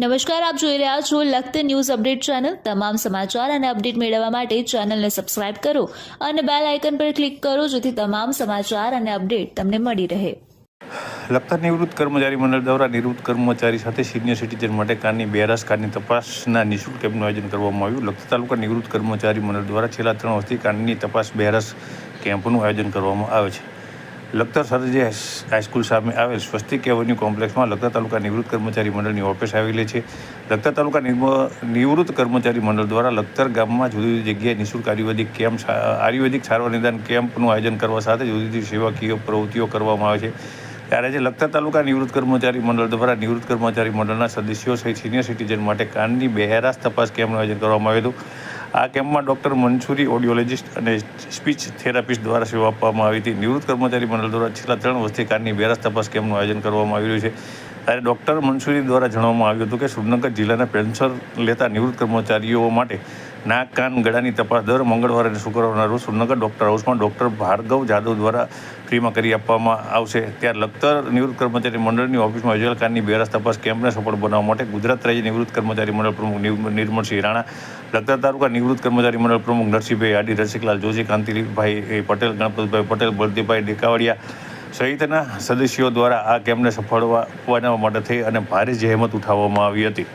નમસ્કાર, આપ જોઈ રહ્યા છો લખત ન્યૂઝ અપડેટ ચેનલ. તમામ સમાચાર અને અપડેટ મેળવવા માટે ચેનલને સબસ્ક્રાઇબ કરો અને બેલ આઇકન પર ક્લિક કરો, જેથી તમામ સમાચાર અને અપડેટ તમને મળી રહે. લખતર નિવૃત્ત કર્મચારી મંડળ દ્વારા નિવૃત્ત કર્મચારી સાથે સિનિયર સિટીઝન માટે કારની બેરાસ કારની તપાસના નિઃશુલ્ક કેમ્પનું આયોજન કરવામાં આવ્યું. લખતર તાલુકા નિવૃત્ત કર્મચારી મંડળ દ્વારા છેલ્લા ત્રણ વર્ષથી કારની તપાસ બેરાસ કેમ્પનું આયોજન કરવામાં આવે છે. લખતર સરજી હાઈસ્કૂલ સામે આવેલ સ્વસ્તિક એવન્યુ કોમ્પ્લેક્સમાં લખતર તાલુકા નિવૃત્ત કર્મચારી મંડળની ઓફિસ આવેલી છે. લખતર તાલુકા નિવૃત્ત કર્મચારી મંડળ દ્વારા લખતર ગામમાં જુદી જુદી જગ્યાએ નિઃશુલ્ક આયુર્વેદિક કેમ્પ આયુર્વેદિક સારવાર નિદાન કેમ્પનું આયોજન કરવા સાથે જુદી જુદી સેવાકીય પ્રવૃત્તિઓ કરવામાં આવે છે. ત્યારે આજે લખતર તાલુકા નિવૃત્ત કર્મચારી મંડળ દ્વારા નિવૃત્ત કર્મચારી મંડળના સદસ્યો સહિત સિનિયર સિટીઝન માટે કાનની બહેરાશ તપાસ કેમ્પનું આયોજન કરવામાં આવ્યું હતું આ કેમ્પમાં ડૉક્ટર મંસૂરી ઓડિયોલોજિસ્ટ અને સ્પીચ થેરાપિસ્ટ દ્વારા સેવા આપવામાં આવી હતી. નિવૃત્ત કર્મચારી મંડળ દ્વારા છેલ્લા ત્રણ વર્ષથી કારની બેરાસ તપાસ કેમ્પનું આયોજન કરવામાં આવી રહ્યું છે. ત્યારે ડૉક્ટર મંસૂરી દ્વારા જણાવવામાં આવ્યું હતું કે સુરનગર જિલ્લાના પેન્શન લેતા નિવૃત્ત કર્મચારીઓ માટે નાક, કાન, ગળાની તપાસ દર મંગળવારે અને શુક્રવારના રોજ સુરનગર ડૉક્ટર હાઉસમાં ડૉક્ટર ભાર્ગવ જાદવ દ્વારા ફ્રીમાં કરી આપવામાં આવશે. ત્યારે લખતર નિવૃત્ત કર્મચારી મંડળની ઓફિસમાં યોજેલ કાનની બેરાસ તપાસ કેમ્પને સફળ બનાવવા માટે ગુજરાત રાજ્ય નિવૃત્ત કર્મચારી મંડળ પ્રમુખ નિર- નિર્મળસિંહ રાણા, લખતર તાલુકા નિવૃત્ત કર્મચારી મંડળ પ્રમુખ નરસિંહભાઈ આડી, રસિકલાલ જોશી કાંતિભાઈ પટેલ, ગણપતભાઈ પટેલ બળદેવભાઈ ડેકાવડિયા સહિતના સદસ્યો દ્વારા આ કેમ્પને સફળ બનાવવા માટે થઈ અને ભારે જહેમત ઉઠાવવામાં આવી હતી.